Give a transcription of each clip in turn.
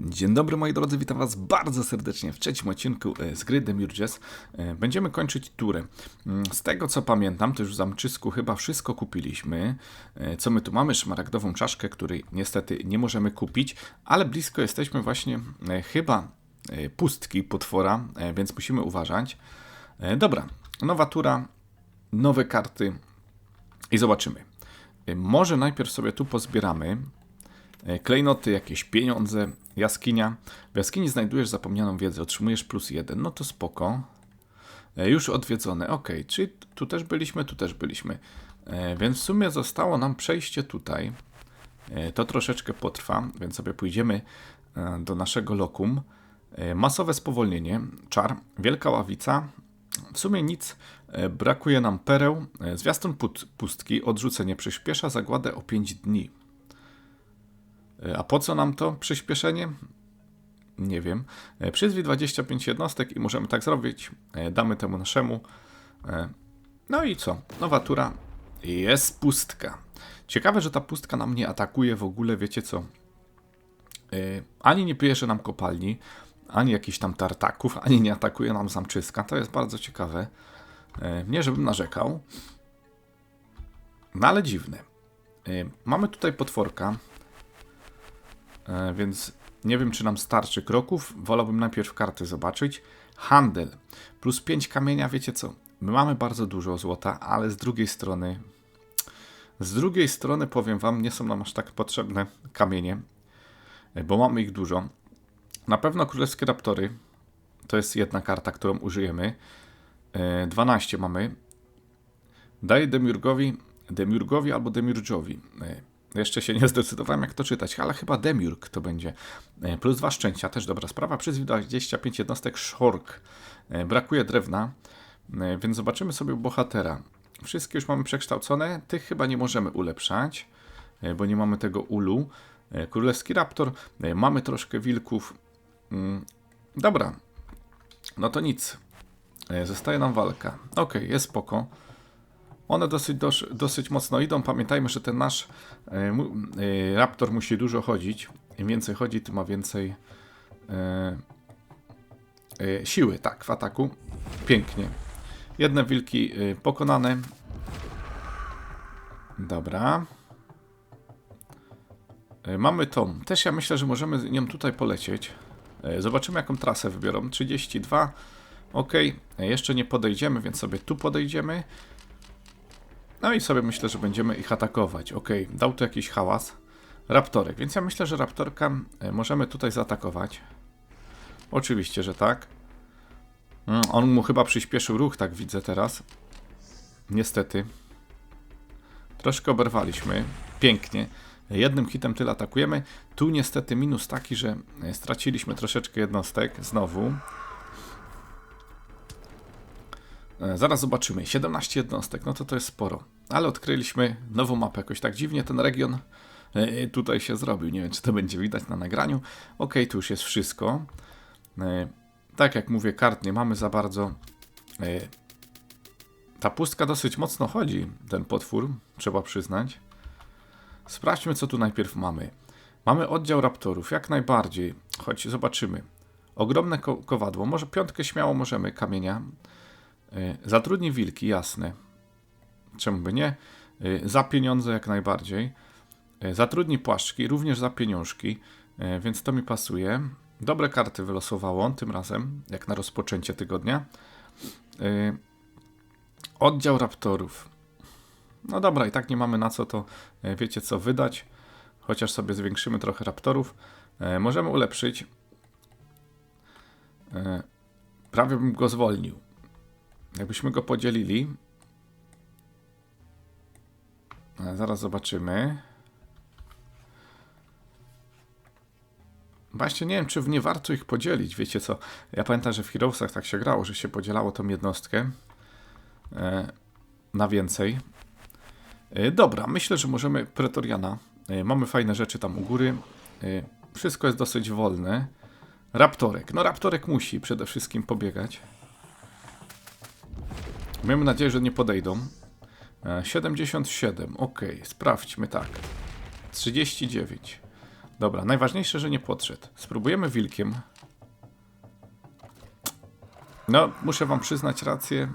Dzień dobry moi drodzy, witam was bardzo serdecznie w trzecim odcinku e, z gry. E, Będziemy kończyć turę. Mm, Z tego co pamiętam, już w zamczysku chyba wszystko kupiliśmy. E, Co my tu mamy? Szmaragdową czaszkę, której niestety nie możemy kupić, ale blisko jesteśmy właśnie e, chyba pustki potwora, więc musimy uważać. Dobra, nowa tura, nowe karty i zobaczymy. Może najpierw sobie tu pozbieramy. E, Klejnoty, jakieś pieniądze, jaskinia. W jaskini znajdujesz zapomnianą wiedzę, otrzymujesz plus jeden. No to spoko. E, Już odwiedzone, ok. Czyli tu też byliśmy, tu też byliśmy. E, Więc w sumie zostało nam przejście tutaj. To troszeczkę potrwa, więc sobie pójdziemy do naszego lokum. Masowe spowolnienie, czar, wielka ławica. W sumie nic, brakuje nam pereł. Zwiastun pustki, odrzucenie przyspiesza zagładę o 5 dni. E, A po co nam to przyspieszenie? Nie wiem. E, Przyzwij 25 jednostek i możemy tak zrobić. E, Damy temu naszemu. No i co? Nowa tura. Jest pustka. Ciekawe, że ta pustka nam nie atakuje w ogóle, wiecie co? Ani nie bierze nam kopalni, ani jakichś tam tartaków, ani nie atakuje nam zamczyska. To jest bardzo ciekawe. Nie, żebym narzekał. No ale dziwne. Mamy tutaj potworka, więc nie wiem, czy nam starczy kroków. Wolałbym najpierw karty zobaczyć. Handel. Plus 5 kamienia, wiecie co? My mamy bardzo dużo złota, ale z drugiej strony. Z drugiej strony powiem wam, nie są nam aż tak potrzebne kamienie, e, bo mamy ich dużo. Na pewno królewskie raptory to jest jedna karta, którą użyjemy. E, 12 mamy. Daję Demiurgowi, Demiurgowi albo Demiurgowi. Jeszcze się nie zdecydowałem, jak to czytać, ale chyba Demiurg to będzie. E, Plus dwa szczęścia, też dobra sprawa. Przyzwij 25 jednostek Szork. E, Brakuje drewna, e, więc zobaczymy sobie bohatera. Wszystkie już mamy przekształcone. Tych chyba nie możemy ulepszać, bo nie mamy tego ulu. Królewski Raptor. Mamy troszkę wilków. Mm, Dobra. No to nic. Zostaje nam walka. Ok, jest spoko. One dosyć, dosyć mocno idą. Pamiętajmy, że ten nasz e, e, raptor musi dużo chodzić. Im więcej chodzi, tym ma więcej e, siły, tak, w ataku. Pięknie. Jedne wilki pokonane. Dobra. Mamy tą. Też ja myślę, że możemy nią tutaj polecieć. Zobaczymy, jaką trasę wybiorą. 32. Ok, jeszcze nie podejdziemy, więc sobie tu podejdziemy. No i sobie myślę, że będziemy ich atakować. Ok, dał tu jakiś hałas. Raptorek, więc ja myślę, że raptorka e, możemy tutaj zaatakować. Oczywiście, że tak. Mm, On mu chyba przyspieszył ruch, tak widzę teraz. Niestety. Troszkę oberwaliśmy. Pięknie. Jednym hitem tyle atakujemy. Tu niestety minus taki, że e, straciliśmy troszeczkę jednostek. Znowu. Zaraz zobaczymy. 17 jednostek, no to to jest sporo. Ale odkryliśmy nową mapę. Jakoś tak dziwnie ten region e, tutaj się zrobił. Nie wiem, czy to będzie widać na nagraniu. Ok, tu już jest wszystko. E, Tak jak mówię, kart nie mamy za bardzo. E, Ta pustka dosyć mocno chodzi, ten potwór, trzeba przyznać. Sprawdźmy, co tu najpierw mamy. Mamy oddział raptorów, jak najbardziej. Choć zobaczymy. Ogromne ko kowadło, może piątkę śmiało możemy, kamienia. Y, Zatrudni wilki, jasne. Czemu by nie? Y, Za pieniądze jak najbardziej. Y, Zatrudni płaszczki, również za pieniążki, więc to mi pasuje. Dobre karty wylosowało tym razem, jak na rozpoczęcie tygodnia. Oddział raptorów. No dobra, i tak nie mamy na co to, wiecie co, wydać. Chociaż sobie zwiększymy trochę raptorów. Możemy ulepszyć. Prawie bym go zwolnił. Jakbyśmy go podzielili. E, Zaraz zobaczymy. Właśnie nie wiem, czy nie warto ich podzielić. Wiecie co? Ja pamiętam, że w Heroesach tak się grało, że się podzielało tą jednostkę e, na więcej. E, dobra, myślę, że możemy Pretoriana. Mamy fajne rzeczy tam u góry. Wszystko jest dosyć wolne. Raptorek. No, Raptorek musi przede wszystkim pobiegać. Miejmy nadzieję, że nie podejdą. E, 77, ok, sprawdźmy tak. 39. Dobra, najważniejsze, że nie podszedł. Spróbujemy wilkiem. No, muszę wam przyznać rację.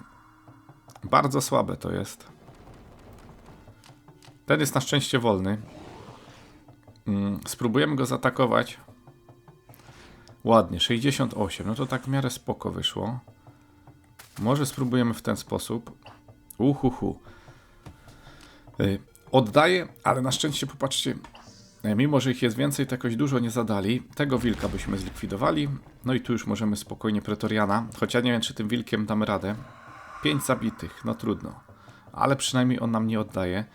Bardzo słabe to jest. Ten jest na szczęście wolny. Mm, spróbujemy go zaatakować. Ładnie, 68. No to tak w miarę spoko wyszło. Może spróbujemy w ten sposób. Uhuhu. Y, Oddaję, ale na szczęście popatrzcie, y, mimo że ich jest więcej, to jakoś dużo nie zadali. Tego wilka byśmy zlikwidowali. No i tu już możemy spokojnie Pretoriana. Choć ja nie wiem, czy tym wilkiem damy radę. Pięć zabitych, no trudno. Ale przynajmniej on nam nie oddaje.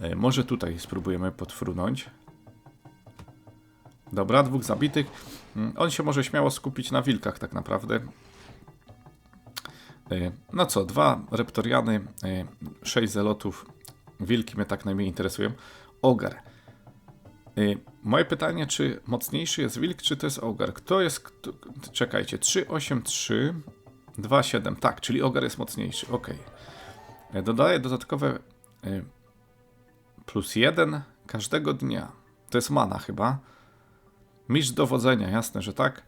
Y, Może tutaj spróbujemy podfrunąć. Dobra, dwóch zabitych. Mm, On się może śmiało skupić na wilkach tak naprawdę. Y, No co, dwa reptoriany, y, sześć zelotów. Wilki mnie tak najmniej interesują. Ogar. Y, Moje pytanie, czy mocniejszy jest wilk, czy to jest ogar? Kto jest... Kto, czekajcie, 383, 27. Tak, czyli ogar jest mocniejszy. Ok. Dodaję dodatkowe plus jeden każdego dnia. To jest mana chyba. Mistrz dowodzenia, jasne, że tak.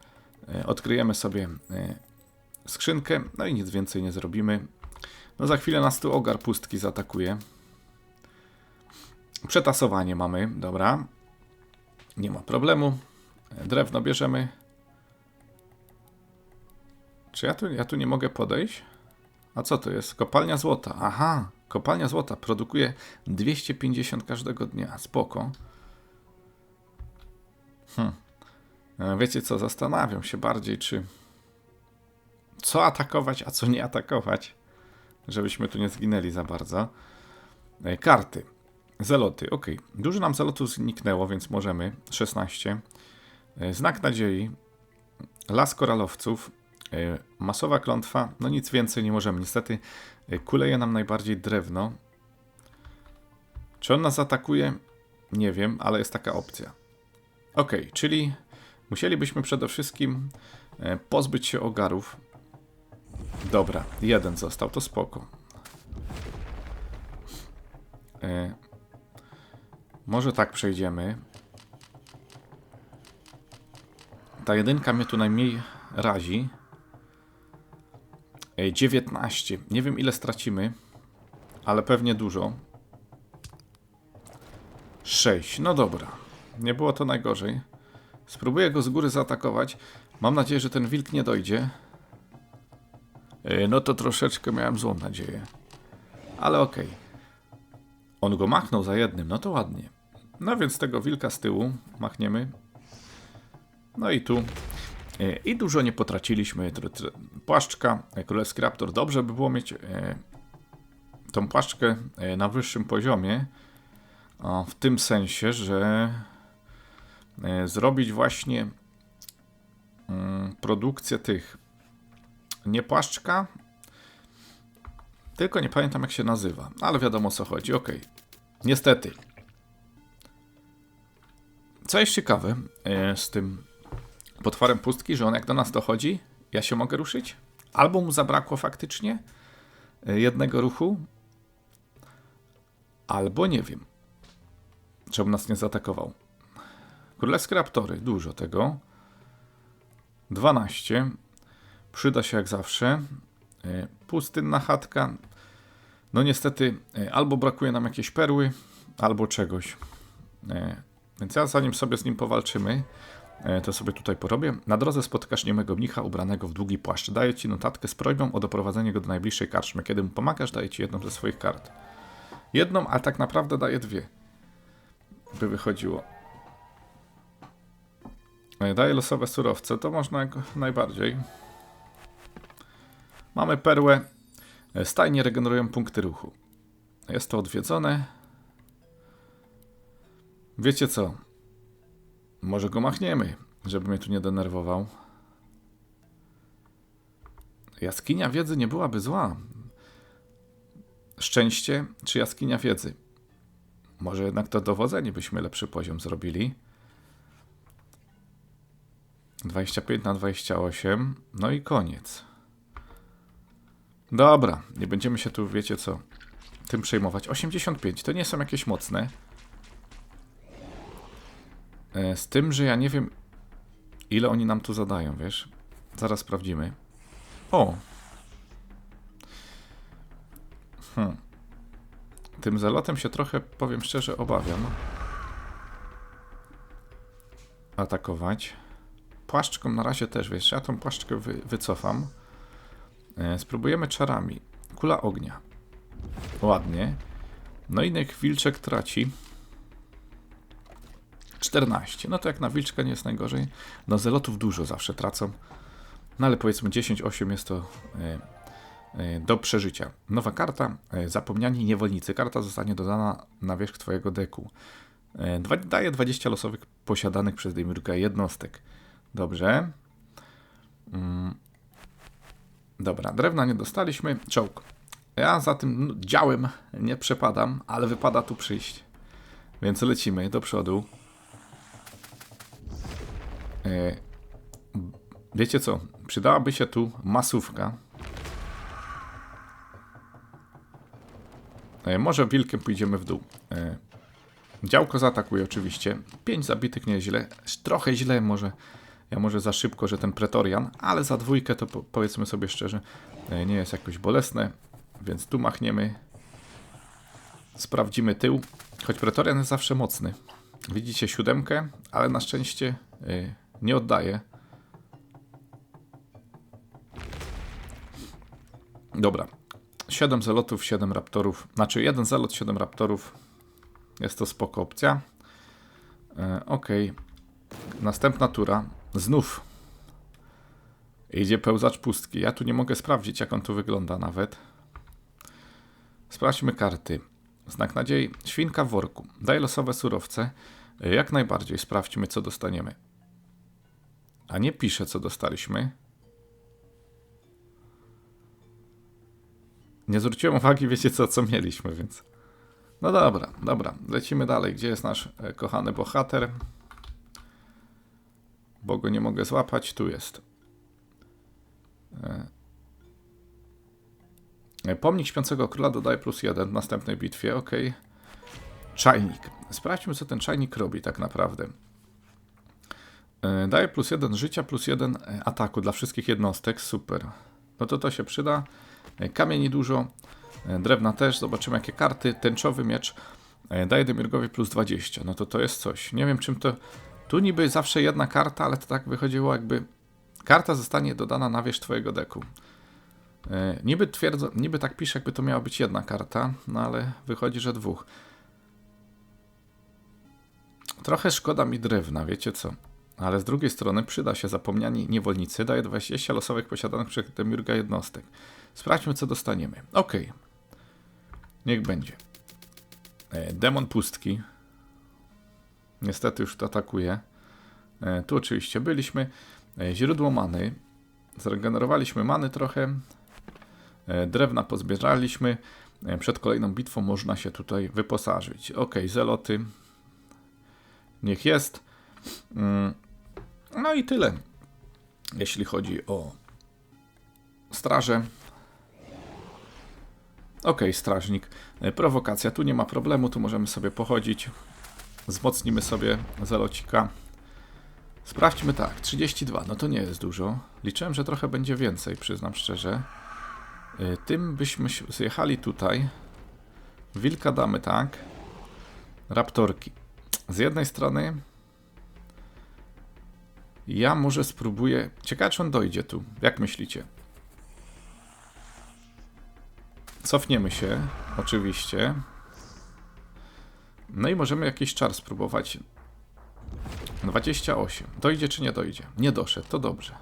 E, Odkryjemy sobie e, skrzynkę, no i nic więcej nie zrobimy. No za chwilę nas tu ogar pustki zaatakuje. Przetasowanie mamy, dobra. Nie ma problemu. Drewno bierzemy. Czy ja tu, ja tu nie mogę podejść? A co to jest? Kopalnia złota. Aha, kopalnia złota produkuje 250 każdego dnia. Spoko. E, Wiecie co, zastanawiam się bardziej, czy co atakować, a co nie atakować, żebyśmy tu nie zginęli za bardzo. E, Karty. Zeloty, ok. Dużo nam zelotów zniknęło, więc możemy. 16. E, Znak nadziei. Las koralowców. e, Masowa klątwa. No nic więcej nie możemy. Niestety kuleje nam najbardziej drewno. Czy on nas atakuje? Nie wiem, ale jest taka opcja. Ok, czyli musielibyśmy przede wszystkim pozbyć się ogarów. Dobra, jeden został, to spoko. E, może tak przejdziemy. Ta jedynka mnie tu najmniej razi. E, 19. Nie wiem ile stracimy, ale pewnie dużo. 6. No dobra. Nie było to najgorzej. Spróbuję go z góry zaatakować. Mam nadzieję, że ten wilk nie dojdzie. E, No to troszeczkę miałem złą nadzieję. Ale okej. On go machnął za jednym, no to ładnie. No więc tego wilka z tyłu machniemy. No i tu. E, I dużo nie potraciliśmy. Tr- tr- Płaszczka, e, królewski raptor. Dobrze by było mieć tą płaszczkę na wyższym poziomie. W tym sensie, że zrobić właśnie mm, produkcję tych nie płaszczka, tylko nie pamiętam jak się nazywa, ale wiadomo o co chodzi. Ok. Niestety. Co jest ciekawe e, z tym potworem pustki, że on jak do nas dochodzi, ja się mogę ruszyć? Albo mu zabrakło faktycznie e, jednego ruchu, albo nie wiem. Czemu nas nie zaatakował? Królewskie raptory, dużo tego. 12. Przyda się jak zawsze. E, Pustynna chatka. No niestety, e, albo brakuje nam jakiejś perły, albo czegoś. E, Więc ja zanim sobie z nim powalczymy, to sobie tutaj porobię. Na drodze spotykasz niemego mnicha ubranego w długi płaszcz. Daje ci notatkę z prośbą o doprowadzenie go do najbliższej karczmy. Kiedy mu pomagasz, daje ci jedną ze swoich kart. Jedną, a tak naprawdę daje dwie. By wychodziło. Daje losowe surowce, to można najbardziej. Mamy perłę. E, Stajnie regenerują punkty ruchu. Jest to odwiedzone. Wiecie co? Może go machniemy, żeby mnie tu nie denerwował. Jaskinia wiedzy nie byłaby zła. Szczęście czy jaskinia wiedzy? Może jednak to dowodzenie byśmy lepszy poziom zrobili. 25 na 28. No i koniec. Dobra, nie będziemy się tu, wiecie co, tym przejmować. 85 to nie są jakieś mocne. E, Z tym, że ja nie wiem, ile oni nam tu zadają, wiesz? Zaraz sprawdzimy. O! Hmm. Tym zalotem się trochę, powiem szczerze, obawiam. Atakować. Płaszczką na razie też, wiesz, ja tą płaszczkę wy, wycofam. E, spróbujemy czarami. Kula ognia. Ładnie. No i niech wilczek traci. 14. No to jak na wilczka nie jest najgorzej. No zelotów dużo zawsze tracą. No ale powiedzmy 10-8 jest to e, e, do przeżycia. Nowa karta. Zapomniani niewolnicy. Karta zostanie dodana na wierzch twojego deku. Daje 20 losowych posiadanych przez Demiurga jednostek. Dobrze. Mm. Dobra, drewna nie dostaliśmy. Czołg. Ja za tym no, działem nie przepadam, ale wypada tu przyjść. Więc lecimy do przodu. E, wiecie co? Przydałaby się tu masówka. E, może wilkiem pójdziemy w dół. E, działko zaatakuje oczywiście. Pięć zabitych nieźle. Trochę źle może. Ja może za szybko, że ten pretorian, ale za dwójkę to po, powiedzmy sobie szczerze, e, nie jest jakoś bolesne. Więc tu machniemy. Sprawdzimy tył. Choć pretorian jest zawsze mocny. Widzicie siódemkę, ale na szczęście y, nie oddaje. Dobra. 7 zelotów, 7 raptorów. Znaczy jeden zelot, 7 raptorów. Jest to spoko opcja. E, ok. Następna tura. Znów. Idzie pełzacz pustki. Ja tu nie mogę sprawdzić, jak on tu wygląda nawet. Sprawdźmy karty. Znak nadziei. Świnka w worku. Daj losowe surowce. Jak najbardziej. Sprawdźmy, co dostaniemy. A nie pisze, co dostaliśmy. Nie zwróciłem uwagi, wiecie co, co mieliśmy, więc... No dobra, dobra. Lecimy dalej. Gdzie jest nasz e, kochany bohater? Bo go nie mogę złapać. Tu jest. E, Pomnik Śpiącego Króla dodaje plus jeden w następnej bitwie, ok. Czajnik. Sprawdźmy, co ten czajnik robi tak naprawdę. E, Daje plus jeden życia, plus jeden e, ataku dla wszystkich jednostek, super. No to to się przyda. Kamieni dużo, drewna też, zobaczymy jakie karty. Tęczowy miecz daje Demirgowi plus 20, no to to jest coś. Nie wiem czym to... Tu niby zawsze jedna karta, ale to tak wychodziło jakby... Karta zostanie dodana na wierzch twojego deku. E, Niby twierdzą, niby tak pisze, jakby to miała być jedna karta, no ale wychodzi, że dwóch. Trochę szkoda mi drewna, wiecie co? Ale z drugiej strony przyda się zapomniani niewolnicy, daje 20 losowych posiadanych przez Demiurga jednostek. Sprawdźmy, co dostaniemy. Ok. Niech będzie. E, demon pustki. Niestety już to atakuje. E, tu oczywiście byliśmy. E, źródło many. Zregenerowaliśmy many trochę. E, drewna pozbieraliśmy. Przed kolejną bitwą można się tutaj wyposażyć. Ok, zeloty. Niech jest. Mm, No i tyle. Jeśli chodzi o strażę. Ok, strażnik. Prowokacja, tu nie ma problemu, tu możemy sobie pochodzić. Wzmocnimy sobie zelocika. Sprawdźmy tak, 32, no to nie jest dużo. Liczyłem, że trochę będzie więcej, przyznam szczerze. E, Tym byśmy zjechali tutaj. Wilka damy, tak? Raptorki. Z jednej strony ja może spróbuję. Ciekawe, czy on dojdzie tu. Jak myślicie? Cofniemy się, oczywiście. No i możemy jakiś czar spróbować. 28. Dojdzie czy nie dojdzie? Nie doszedł, to dobrze.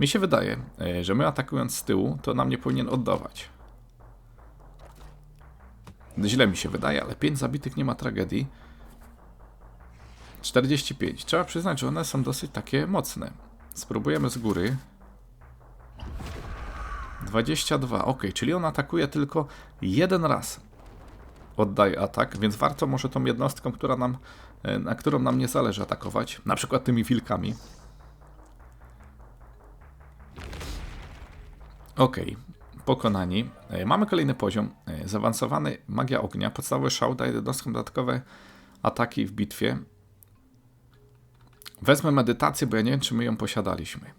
Mi się wydaje, e, że my atakując z tyłu, to nam nie powinien oddawać. Źle mi się wydaje, ale 5 zabitych nie ma tragedii. 45. Trzeba przyznać, że one są dosyć takie mocne. Spróbujemy z góry. 22. Ok, czyli on atakuje tylko jeden raz. Oddaje atak, więc warto może tą jednostką, która nam, e, na którą nam nie zależy atakować. Na przykład tymi wilkami. Ok, pokonani. E, Mamy kolejny poziom. E, Zaawansowany magia ognia. Podstawowy szał daje jednostkom dodatkowe ataki w bitwie. Wezmę medytację, bo ja nie wiem, czy my ją posiadaliśmy.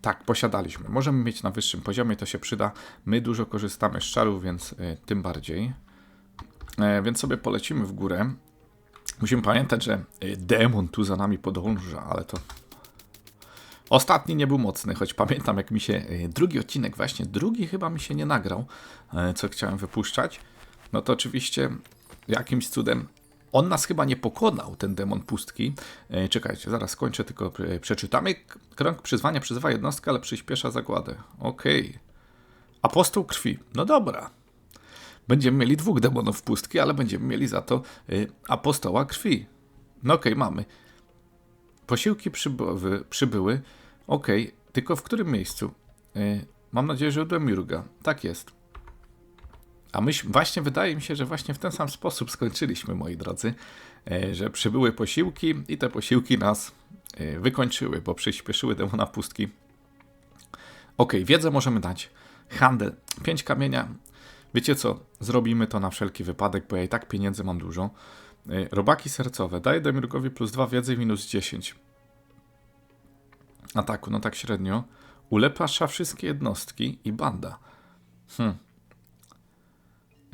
Tak, posiadaliśmy. Możemy mieć na wyższym poziomie, to się przyda. My dużo korzystamy z czarów, więc tym bardziej. E, więc sobie polecimy w górę. Musimy pamiętać, że y, demon tu za nami podąża, ale to. Ostatni nie był mocny, choć pamiętam, jak mi się y, drugi odcinek, właśnie drugi chyba mi się nie nagrał, e, co chciałem wypuszczać. No to oczywiście jakimś cudem on nas chyba nie pokonał, ten demon pustki. E, czekajcie, zaraz skończę, tylko e, przeczytamy. Krąg przyzwania przyzywa jednostkę, ale przyspiesza zagładę. Okej. Apostoł krwi. No dobra. Będziemy mieli dwóch demonów pustki, ale będziemy mieli za to y, apostoła krwi. No okej, mamy. Posiłki przybyły. przybyły. Okej, tylko w którym miejscu? Y, mam nadzieję, że u Demiurga. Tak jest. A myśmy, właśnie wydaje mi się, że właśnie w ten sam sposób skończyliśmy, moi drodzy, e, że przybyły posiłki i te posiłki nas wykończyły, bo przyspieszyły demona pustki. Ok, wiedzę możemy dać. Handel. Pięć kamienia. Wiecie co? Zrobimy to na wszelki wypadek, bo ja i tak pieniędzy mam dużo. E, Robaki sercowe. Daję Demirgowi plus 2 wiedzy minus 10. Ataku, no tak średnio. Ulepsza wszystkie jednostki i banda. Hmm.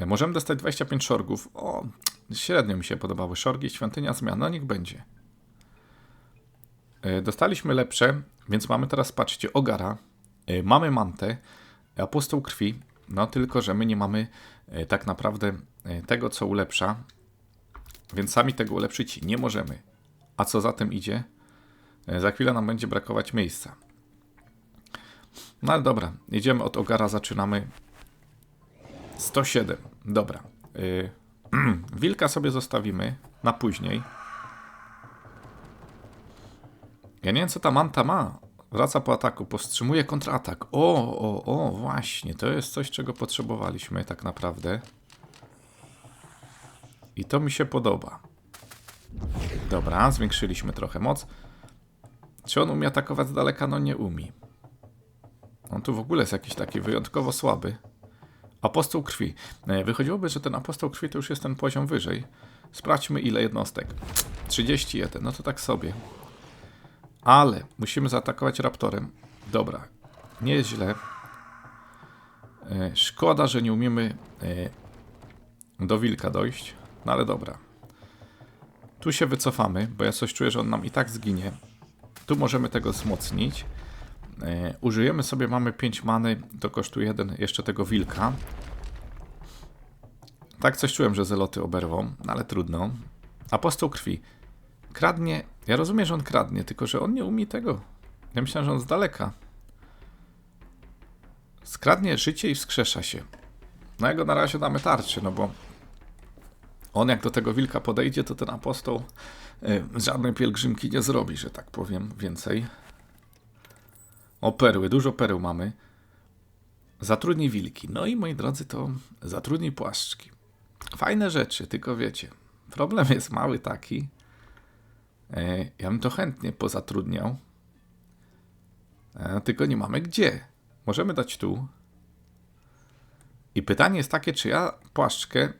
Możemy dostać 25 szorgów. O, średnio mi się podobały szorgi, świątynia zmian. No niech będzie. E, Dostaliśmy lepsze, więc mamy teraz, patrzcie, Ogara, mamy Mantę, Apostoł Krwi, no tylko, że my nie mamy e, tak naprawdę e, tego, co ulepsza, więc sami tego ulepszyć nie możemy. A co za tym idzie? E, Za chwilę nam będzie brakować miejsca. No ale dobra, jedziemy od Ogara, zaczynamy 107. Dobra. Wilka sobie zostawimy na później. Ja nie wiem, co ta manta ma. Wraca po ataku, powstrzymuje kontratak. O, o, o, właśnie. To jest coś, czego potrzebowaliśmy tak naprawdę. I to mi się podoba. Dobra, zwiększyliśmy trochę moc. Czy on umie atakować z daleka? No nie umie. On tu w ogóle jest jakiś taki wyjątkowo słaby. Apostoł krwi. E, Wychodziłoby, że ten apostoł krwi to już jest ten poziom wyżej. Sprawdźmy ile jednostek. 31, no to tak sobie. Ale musimy zaatakować raptorem. Dobra, nie jest źle. E, Szkoda, że nie umiemy e, do wilka dojść. No ale dobra. Tu się wycofamy, bo ja coś czuję, że on nam i tak zginie. Tu możemy tego wzmocnić. E, użyjemy sobie, mamy 5 many, to kosztuje jeden jeszcze tego wilka. Tak coś czułem, że zeloty oberwą, no ale trudno. Apostoł krwi. Kradnie, ja rozumiem, że on kradnie, tylko że on nie umie tego. Ja myślałem, że on z daleka. Skradnie życie i wskrzesza się. No jego na razie damy tarczy, no bo on jak do tego wilka podejdzie, to ten apostoł y, żadnej pielgrzymki nie zrobi, że tak powiem, więcej. O perły, dużo pereł mamy. Zatrudnij wilki. No i moi drodzy, to zatrudnij płaszczki. Fajne rzeczy, tylko wiecie, problem jest mały taki. E, ja bym to chętnie pozatrudniał. E, tylko nie mamy gdzie. Możemy dać tu. I pytanie jest takie, czy ja płaszczkę.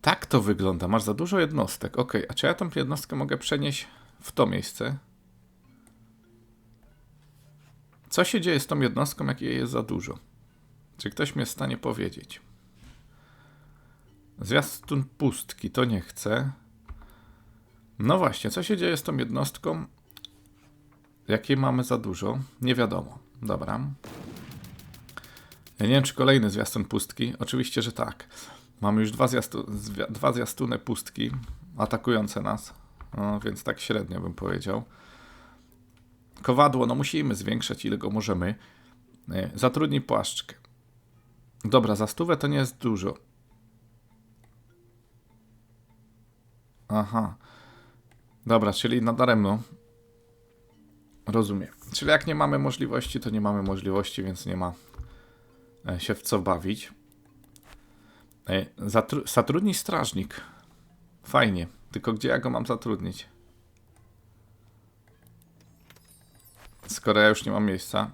Tak to wygląda. Masz za dużo jednostek. Ok, a czy ja tą jednostkę mogę przenieść w to miejsce? Co się dzieje z tą jednostką, jak jej jest za dużo? Czy ktoś mi jest w stanie powiedzieć? Zwiastun pustki, to nie chcę. No właśnie, co się dzieje z tą jednostką, jakiej mamy za dużo? Nie wiadomo. Dobra. Ja nie wiem, czy kolejny zwiastun pustki. Oczywiście, że tak. Mamy już dwa, zwiastu, zwia- dwa pustki atakujące nas. No, więc tak średnio bym powiedział. Kowadło, no musimy zwiększać ile go możemy. E, Zatrudnij płaszczkę. Dobra, za stówę to nie jest dużo. Aha. Dobra, czyli nadaremno. Rozumiem. Czyli jak nie mamy możliwości, to nie mamy możliwości, więc nie ma e, się w co bawić. E, zatru- zatrudnij strażnik. Fajnie. Tylko gdzie ja go mam zatrudnić? Skoro ja już nie mam miejsca.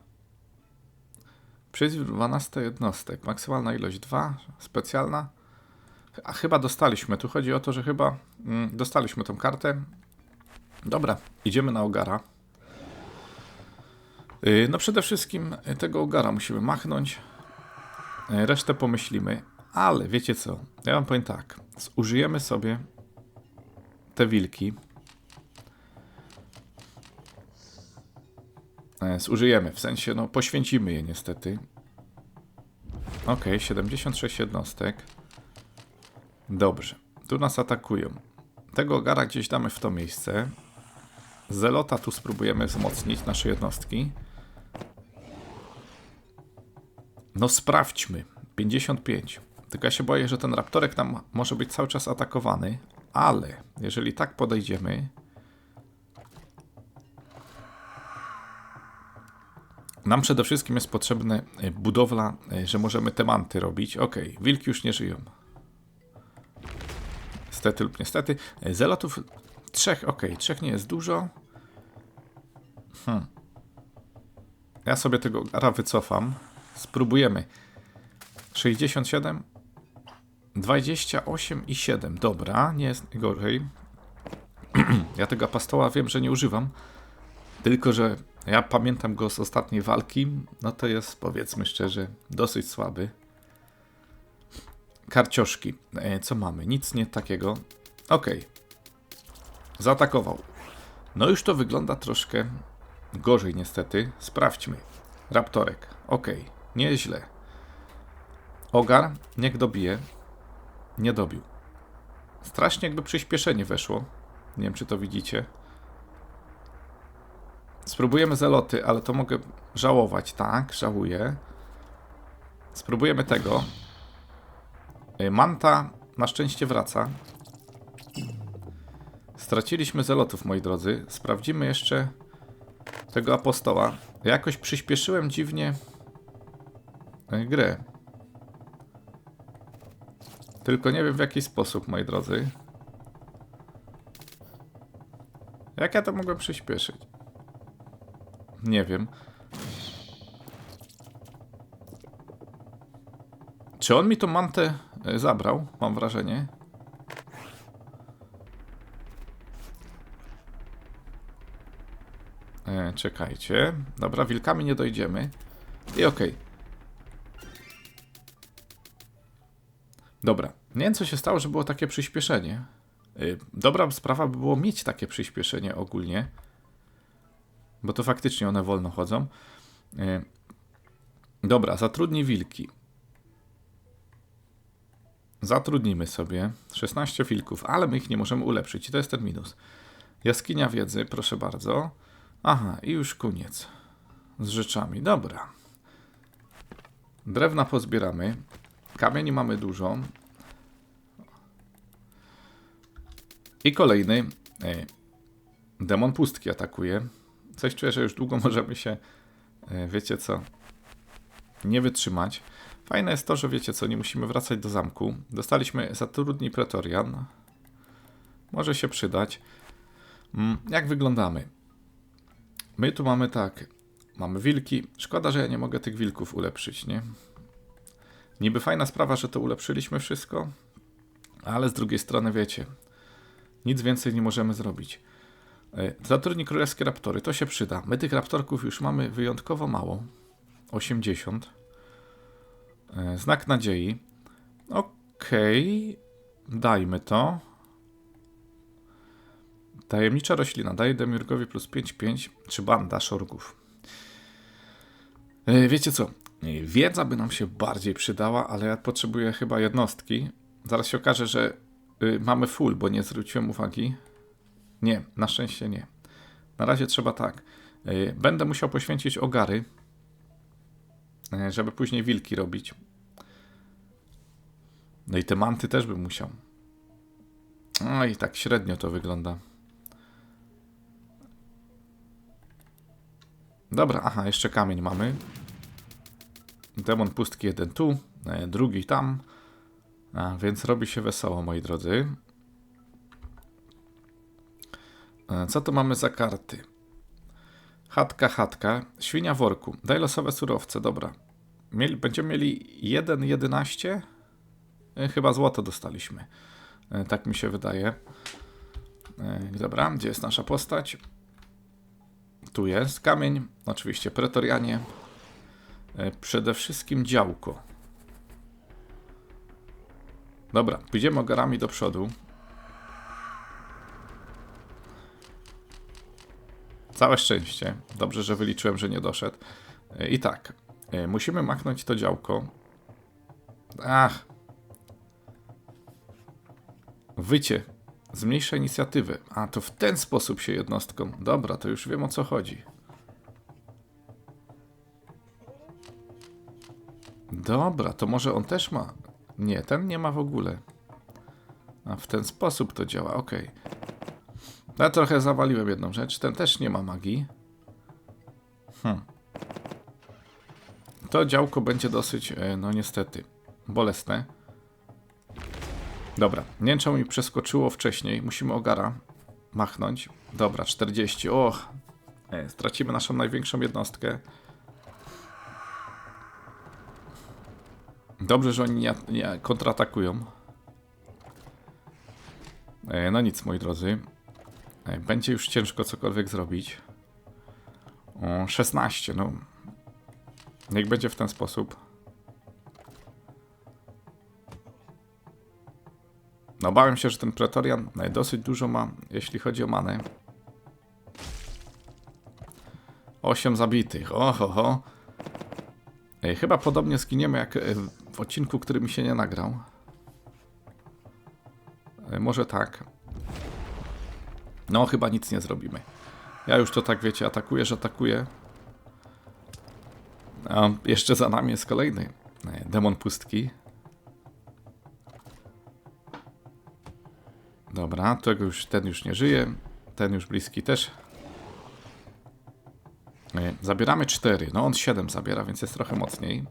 Przyzw 12 jednostek. Maksymalna ilość 2. Specjalna. A chyba dostaliśmy. Tu chodzi o to, że chyba mm, dostaliśmy tą kartę. Dobra, idziemy na ogara. Yy, no przede wszystkim tego ogara musimy machnąć. Yy, resztę pomyślimy. Ale wiecie co? Ja wam powiem tak. Użyjemy sobie te wilki. E, zużyjemy, w sensie, no poświęcimy je niestety. Ok, 76 jednostek. Dobrze, tu nas atakują. Tego ogara gdzieś damy w to miejsce. Zelota tu spróbujemy wzmocnić nasze jednostki. No sprawdźmy. 55. Tylko ja się boję, że ten raptorek nam może być cały czas atakowany. Ale jeżeli tak podejdziemy, Nam przede wszystkim jest potrzebna e, budowla, e, że możemy te manty robić. Ok, wilki już nie żyją. Niestety lub niestety. E, zelotów trzech, ok, trzech nie jest dużo. Hmm. Ja sobie tego ara wycofam. Spróbujemy. 67, 28 i 7. Dobra, nie jest gorzej. ja tego apastoła wiem, że nie używam. Tylko, że ja pamiętam go z ostatniej walki, no to jest powiedzmy szczerze dosyć słaby. Karcioszki. E, co mamy? Nic nie takiego. Ok. Zaatakował. No już to wygląda troszkę gorzej niestety. Sprawdźmy. Raptorek. Ok. Nieźle. Ogar. Niech dobije. Nie dobił. Strasznie jakby przyspieszenie weszło. Nie wiem czy to widzicie. Spróbujemy zeloty, ale to mogę żałować, tak, żałuję. Spróbujemy tego. Y, Manta na szczęście wraca. Straciliśmy zelotów, moi drodzy. Sprawdzimy jeszcze tego apostoła. Jakoś przyspieszyłem dziwnie y, grę. Tylko nie wiem w jaki sposób, moi drodzy. Jak ja to mogłem przyspieszyć? Nie wiem. Czy on mi tą mantę e, zabrał? Mam wrażenie. E, czekajcie. Dobra, wilkami nie dojdziemy. I okej. Okay. Dobra. Nie wiem, co się stało, że było takie przyspieszenie. E, dobra sprawa by było mieć takie przyspieszenie ogólnie bo to faktycznie one wolno chodzą. E, dobra, zatrudnij wilki. Zatrudnimy sobie 16 wilków, ale my ich nie możemy ulepszyć i to jest ten minus. Jaskinia wiedzy, proszę bardzo. Aha, i już koniec z rzeczami. Dobra. Drewna pozbieramy. Kamieni mamy dużo. I kolejny e, demon pustki atakuje. Coś czuję, że już długo możemy się, e, wiecie co, nie wytrzymać. Fajne jest to, że wiecie co, nie musimy wracać do zamku. Dostaliśmy zatrudni pretorian. Może się przydać. Mm, jak wyglądamy? My tu mamy tak. Mamy wilki. Szkoda, że ja nie mogę tych wilków ulepszyć, nie? Niby fajna sprawa, że to ulepszyliśmy wszystko, ale z drugiej strony wiecie, nic więcej nie możemy zrobić. E, zatrudnij królewskie raptory, to się przyda. My tych raptorków już mamy wyjątkowo mało. 80. E, znak nadziei. Okej. Okay. Dajmy to. Tajemnicza roślina. Daje Demiurgowi plus 5-5. Czy banda szorgów. E, wiecie co? Wiedza by nam się bardziej przydała, ale ja potrzebuję chyba jednostki. Zaraz się okaże, że y, mamy full, bo nie zwróciłem uwagi. Nie, na szczęście nie. Na razie trzeba tak. E, będę musiał poświęcić ogary, e, żeby później wilki robić. No i te manty też bym musiał. No i tak średnio to wygląda. Dobra, aha, jeszcze kamień mamy. Demon pustki jeden tu, e, drugi tam. A, więc robi się wesoło, moi drodzy. E, co tu mamy za karty? Chatka, chatka. Świnia worku. Daj losowe surowce, dobra. Mieli, będziemy mieli 1,11? E, Chyba złoto dostaliśmy. E, Tak mi się wydaje. E, Dobra, gdzie jest nasza postać? Tu jest kamień, oczywiście pretorianie. Przede wszystkim działko. Dobra, pójdziemy ogarami do przodu. Całe szczęście. Dobrze, że wyliczyłem, że nie doszedł. I tak, musimy machnąć to działko. Ach. Wycie. Zmniejsza inicjatywę. A, to w ten sposób się jednostką. Dobra, to już wiem o co chodzi. Dobra, to może on też ma. Nie, ten nie ma w ogóle. A w ten sposób to działa, ok. Ja trochę zawaliłem jedną rzecz. Ten też nie ma magii. To działko będzie dosyć, e, no niestety, bolesne. Dobra, nie mi przeskoczyło wcześniej. Musimy ogara machnąć. Dobra, 40. Och, e, stracimy naszą największą jednostkę. Dobrze, że oni nie, nie kontratakują. E, No nic, moi drodzy. Będzie już ciężko cokolwiek zrobić. O, 16, no. Niech będzie w ten sposób. No, bałem się, że ten Pretorian dosyć dużo ma, jeśli chodzi o manę. 8 zabitych. Oho, ho. Ej, chyba podobnie zginiemy jak e, w odcinku, który mi się nie nagrał. E, Może tak. No, chyba nic nie zrobimy. Ja już to tak, wiecie, atakuję, że atakuję. A jeszcze za nami jest kolejny e, demon pustki. Dobra, tego już, ten już nie żyje. Ten już bliski też. E, Zabieramy 4. No on 7 zabiera, więc jest trochę mocniej.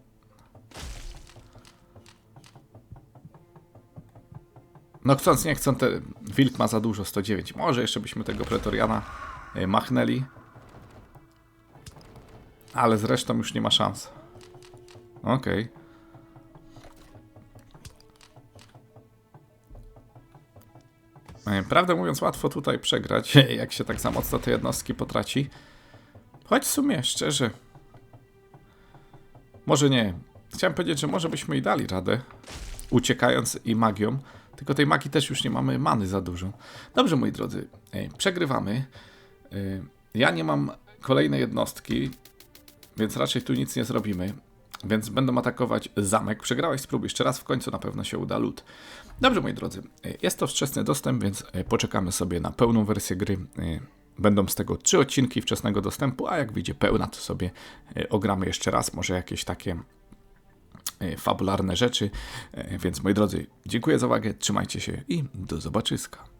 No chcąc, nie chcąc, wilk ma za dużo, 109. Może jeszcze byśmy tego pretoriana e, machnęli. Ale zresztą już nie ma szans. Okej. E, Prawdę mówiąc, łatwo tutaj przegrać, jak się tak za mocno te jednostki potraci. Choć w sumie, szczerze, może nie. Chciałem powiedzieć, że może byśmy i dali radę, uciekając i magią, tylko tej magii też już nie mamy many za dużo. Dobrze, moi drodzy, e, przegrywamy. E, Ja nie mam kolejnej jednostki, więc raczej tu nic nie zrobimy. Więc będą atakować zamek. Przegrałeś, spróbuj jeszcze raz, w końcu na pewno się uda lód. Dobrze, moi drodzy, jest to wczesny dostęp, więc e, poczekamy sobie na pełną wersję gry. E, Będą z tego trzy odcinki wczesnego dostępu, a jak wyjdzie pełna, to sobie e, ogramy jeszcze raz, może jakieś takie fabularne rzeczy. Więc moi drodzy, dziękuję za uwagę, trzymajcie się i do zobaczyska.